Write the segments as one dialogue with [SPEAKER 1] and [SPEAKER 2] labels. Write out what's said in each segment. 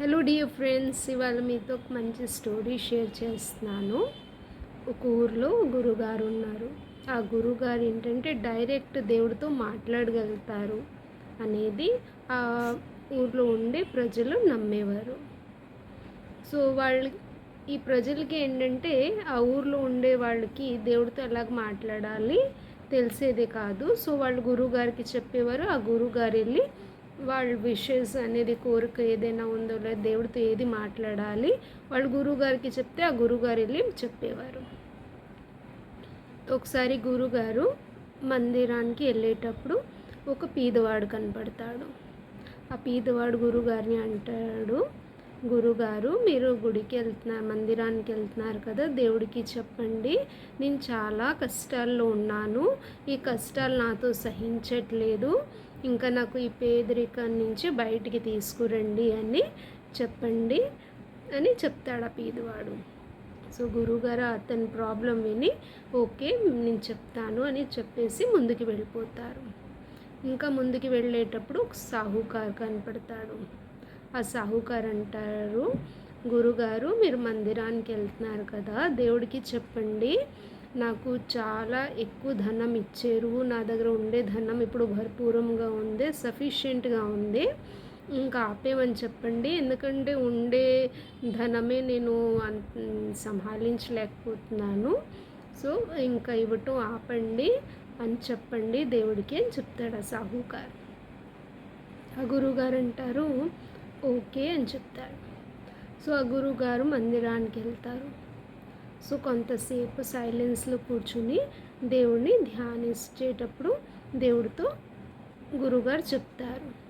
[SPEAKER 1] Hello dear friends ఇవాళ మీతో ఒక మంచి స్టోరీ షేర్ చేస్తున్నాను. ఒక ఊర్లో గురుగారు ఉన్నారు. ఆ గురుగారు ఏంటంటే డైరెక్ట్ దేవుడితో మాట్లాడగలుగుతారు అనేది ఆ ఊర్లో ఉండే ప్రజలు నమ్మేవారు. సో వాళ్ళు ఈ ప్రజలకి ఏంటంటే ఆ ఊర్లో ఉండే వాళ్ళకి దేవుడితో ఎలాగ మాట్లాడాలి తెలిసేదే కాదు. సో వాళ్ళు గురువుగారికి చెప్పేవారు. ఆ గురువుగారు వెళ్ళి వాళ్ళ విషెస్ అనేది కోరిక ఏదైనా ఉందో లేదా దేవుడితో ఏది మాట్లాడాలి వాళ్ళు గురువుగారికి చెప్తే ఆ గురువుగారు వెళ్ళి చెప్పేవారు. ఒకసారి గురుగారు మందిరానికి వెళ్ళేటప్పుడు ఒక పీదవాడు కనపడతాడు. ఆ పీదవాడు గురుగారిని అంటాడు గురుగారు మీరు గుడికి వెళ్తున్నారు మందిరానికి వెళ్తున్నారు కదా దేవుడికి చెప్పండి. నేను చాలా కష్టాల్లో ఉన్నాను. ఈ కష్టాలు నాతో సహించట్లేదు. ఇంకా నాకు ఈ పేదరికం నుంచి బయటికి తీసుకురండి అని చెప్పండి అని చెప్తాడు ఆ పీదవాడు. సో గురుగారు అతని ప్రాబ్లం విని ఓకే నేను చెప్తాను అని చెప్పేసి ముందుకు వెళ్ళిపోతారు. ఇంకా ముందుకు వెళ్ళేటప్పుడు ఒక సాహుకారు కనపడతాడు. ఆ సాహుకారు అంటారు. గురుగారు మీరు మందిరానికి వెళ్తున్నారు కదా దేవుడికి చెప్పండి. నాకు చాలా ఎక్కువ ధనం ఇచ్చారు. నా దగ్గర ఉండే ధనం ఇప్పుడు భర్పూరంగా ఉంది సఫిషియెంట్గా ఉంది. ఇంకా ఆపేమని చెప్పండి. ఎందుకంటే ఉండే ధనమే నేను సంభాళించలేకపోతున్నాను సో ఇంకా ఇవ్వటం ఆపండి అని చెప్పండి దేవుడికి అని చెప్తాడు ఆ సాహుకారు. ఆ గురువుగారు అంటారు ఓకే అని చెప్తాడు సో ఆ గురువుగారు మందిరానికి వెళ్తారు. సో కొంతసేపు సైలెన్స్లో కూర్చుని దేవుడిని ధ్యానించేటప్పుడు దేవుడితో గురువుగారు చెప్తారు.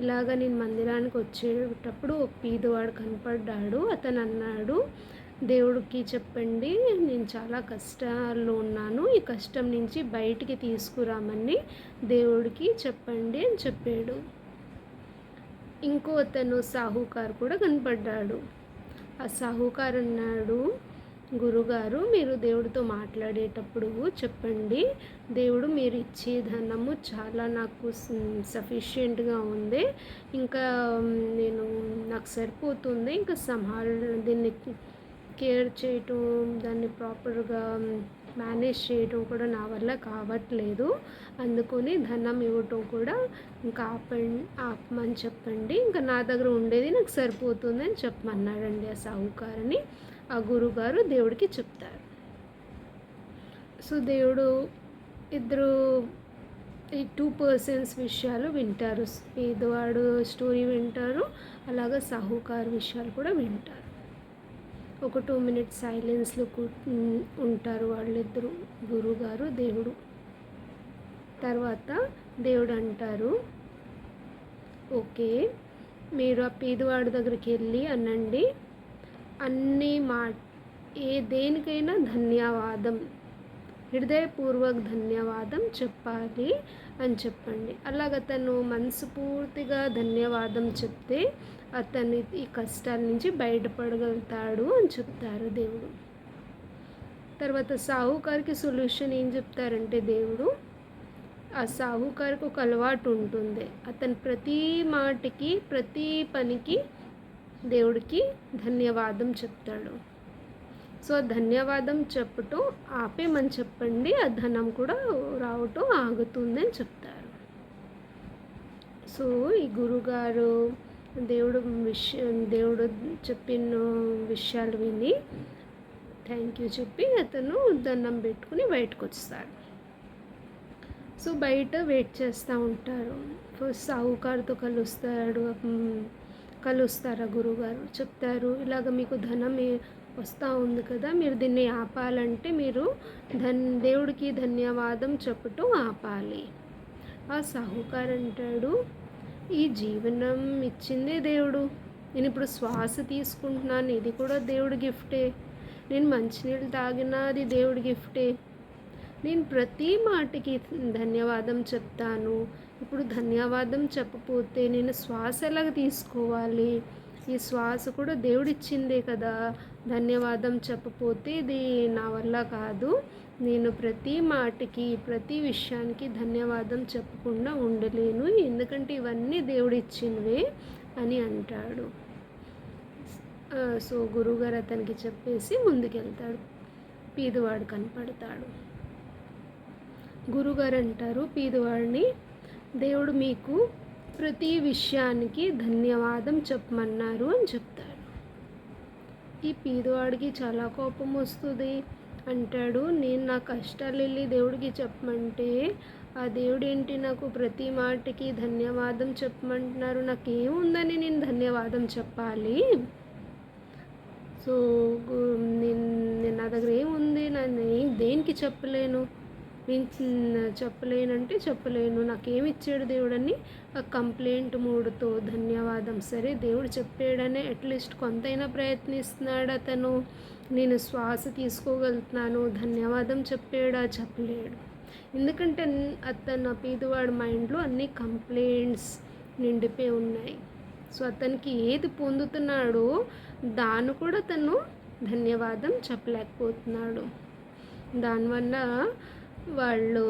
[SPEAKER 1] ఇలాగ నేను మందిరానికి వచ్చేటప్పుడు ఒక పీదవాడు కనపడ్డాడు. అతను అన్నాడు దేవుడికి చెప్పండి నేను చాలా కష్టాల్లో ఉన్నాను. ఈ కష్టం నుంచి బయటికి తీసుకురామని దేవుడికి చెప్పండి అని చెప్పాడు. ఇంకో అతను సాహుకారు కూడా కనపడ్డాడు. ఆ సాహుకారు అన్నాడు గురుగారు మీరు దేవుడితో మాట్లాడేటప్పుడు చెప్పండి. దేవుడు మీరు ఇచ్చే ధనము చాలా నాకు సఫిషియెంట్గా ఉంది. ఇంకా నేను నాకు సరిపోతుంది. ఇంకా సంహాల దీన్ని కేర్ చేయటం దాన్ని ప్రాపర్గా మేనేజ్ చేయటం కూడా నా వల్ల కావట్లేదు. అందుకొని ధనం ఇవ్వటం కూడా ఇంకా ఆపండి ఆపమని చెప్పండి. ఇంకా నా దగ్గర ఉండేది నాకు సరిపోతుంది అని చెప్పమన్నాడండి ఆ సాహుకారని. ఆ గురుగారు దేవుడికి చెప్తారు. సో దేవుడు ఇద్దరు ఈ టూ పర్సన్స్ విషయాలు వింటారు. పేదవాడు స్టోరీ వింటారు అలాగే సాహుకారు విషయాలు కూడా వింటారు. ఒక టూ మినిట్స్ సైలెన్స్లో ఉంటారు వాళ్ళిద్దరు. గురుగారు దేవుడు. తర్వాత దేవుడు అంటారు ఓకే మీరు ఆ పేదవాడి దగ్గరికి వెళ్ళి అనండి. అన్ని మా ఏ దేనికైనా ధన్యవాదం. హృదయపూర్వక ధన్యవాదం చెప్పాలి అని చెప్పండి. అలాగ తను మనస్ఫూర్తిగా ధన్యవాదం చెప్తే అతని ఈ కష్టాల నుంచి బయటపడగలుగుతాడు అని చెప్తారు దేవుడు. తర్వాత సాహుకారికి సొల్యూషన్ ఏం చెప్తారంటే దేవుడు ఆ సాహుకారికి ఒక అలవాటు ఉంటుంది. అతను ప్రతి మాటికి ప్రతి పనికి దేవుడికి ధన్యవాదం చెప్తాడు. సో ధన్యవాదం చెప్పటం ఆపేమని చెప్పండి. ఆ ధనం కూడా రావటం ఆగుతుంది అని చెప్తారు. సో ఈ గురుగారు దేవుడు విషయం దేవుడు చెప్పిన విషయాలు విని థ్యాంక్ యూ చెప్పి అతను దండం పెట్టుకుని బయటకు వస్తారు సో బయట వెయిట్ చేస్తూ ఉంటారు. ఫస్ట్ సాహుకారుతో కలుస్తాడు. కలుస్తారు ఆ గురుగారు? చెప్తారు. ఇలాగ మీకు ధనం వస్తూ ఉంది కదా మీరు దీన్ని ఆపాలంటే మీరు ధన్ దేవుడికి ధన్యవాదం చెప్పటం ఆపాలి. ఆ సాహుకారు అంటాడు ఈ జీవనం ఇచ్చిందే దేవుడు. నేను ఇప్పుడు శ్వాస తీసుకుంటున్నాను ఇది కూడా దేవుడి గిఫ్టే. నేను మంచినీళ్ళు తాగినా అది దేవుడి గిఫ్టే. నేను ప్రతి మాటకి ధన్యవాదం చెప్తాను. ఇప్పుడు ధన్యవాదం చెప్పపోతే నేను శ్వాస ఎలాగ తీసుకోవాలి? ఈ శ్వాస కూడా దేవుడిచ్చిందే కదా. ధన్యవాదం చెప్పపోతే ఇది నా వల్ల కాదు. నేను ప్రతి మాటకి ప్రతి విషయానికి ధన్యవాదం చెప్పకుండా ఉండలేను. ఎందుకంటే ఇవన్నీ దేవుడిచ్చినవే అని అంటాడు. సో గురువుగారు అతనికి చెప్పేసి ముందుకెళ్తాడు. పీదువాడు కనపడతాడు. గురుగారు అంటారు పీదవాడిని దేవుడు మీకు ప్రతి విషయానికి ధన్యవాదం చెప్పమన్నారు అని చెప్తాడు. ఈ పీదవాడికి చాలా కోపం వస్తుంది. అంటాడు. నేను నా కష్టాలు వెళ్ళి దేవుడికి చెప్పమంటే ఆ దేవుడేంటి నాకు ప్రతి మాటకి ధన్యవాదం చెప్పమంటున్నారు? నాకేముందని నేను ధన్యవాదం చెప్పాలి? సో నేను నా దగ్గర ఏముంది? నేను దేనికి చెప్పలేను? నేను చెప్పలేనంటే చెప్పలేను. నాకేమి ఇచ్చాడు దేవుడని? ఆ కంప్లైంట్ మూడుతో ధన్యవాదం. సరే దేవుడు చెప్పాడనే అట్లీస్ట్ కొంతైనా ప్రయత్నిస్తున్నాడు అతను నేను శ్వాస తీసుకోగలుగుతున్నాను. ధన్యవాదం చెప్పాడా? చెప్పలేడు. ఎందుకంటే అతను పేదవాడి మైండ్లో అన్ని కంప్లైంట్స్ నిండిపోయి ఉన్నాయి. సో అతనికి ఏది పొందుతున్నాడో దాన్ని కూడా తను ధన్యవాదం చెప్పలేకపోతున్నాడు. దానివల్ల వాళ్ళు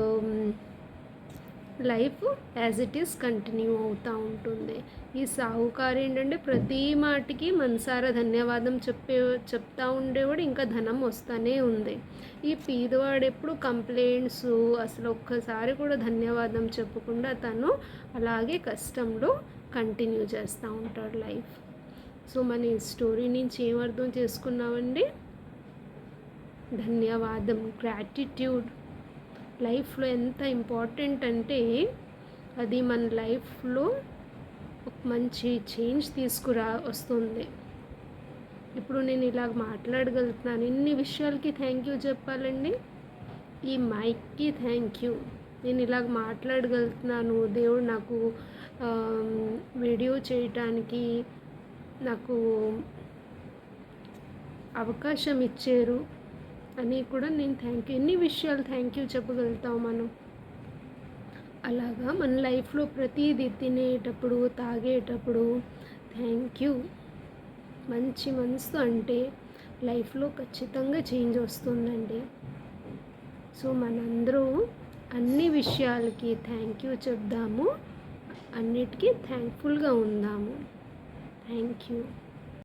[SPEAKER 1] life as it is continue అవుతూ ఉంటుంది. ఈ సాహుకారు ఏంటంటే ప్రతి మాటికి మనసారా ధన్యవాదం చెప్పే చెప్తా ఉండేవాడు ఇంకా ధనం వస్తూనే ఉంది. ఈ పీదవాడు ఎప్పుడు కంప్లైంట్స్ అసలు ఒక్కసారి కూడా ధన్యవాదం చెప్పకుండా తను అలాగే కష్టంలో కంటిన్యూ చేస్తూ ఉంటాడు లైఫ్. సో మన ఈ స్టోరీ నుంచి ఏం అర్థం చేసుకున్నామండి? ధన్యవాదం గ్రాటిట్యూడ్. లైఫ్లో ఎంత ఇంపార్టెంట్ అంటే అది మన లైఫ్లో ఒక మంచి చేంజ్ తీసుకురా వస్తుంది. ఇప్పుడు నేను ఇలాగ మాట్లాడగలుగుతున్నాను. ఇన్ని విషయాలకి థ్యాంక్ యూ చెప్పాలండి. ఈ మైక్కి థ్యాంక్ యూ నేను ఇలాగ మాట్లాడగలుగుతున్నాను. దేవుడు నాకు వీడియో చేయటానికి నాకు అవకాశం ఇచ్చారు. అని కూడా నేను థ్యాంక్ యూ ఎన్ని విషయాలు థ్యాంక్ యూ చెప్పగలుగుతాం మనం? అలాగా మన లైఫ్లో ప్రతిదీ తినేటప్పుడు తాగేటప్పుడు థ్యాంక్ యూ మంచి మనసు అంటే లైఫ్లో ఖచ్చితంగా చేంజ్ వస్తుందండి. సో మనందరూ అన్ని విషయాలకి థ్యాంక్ యూ చెప్దాము. అన్నిటికీ థ్యాంక్ఫుల్గా ఉందాము. Thank you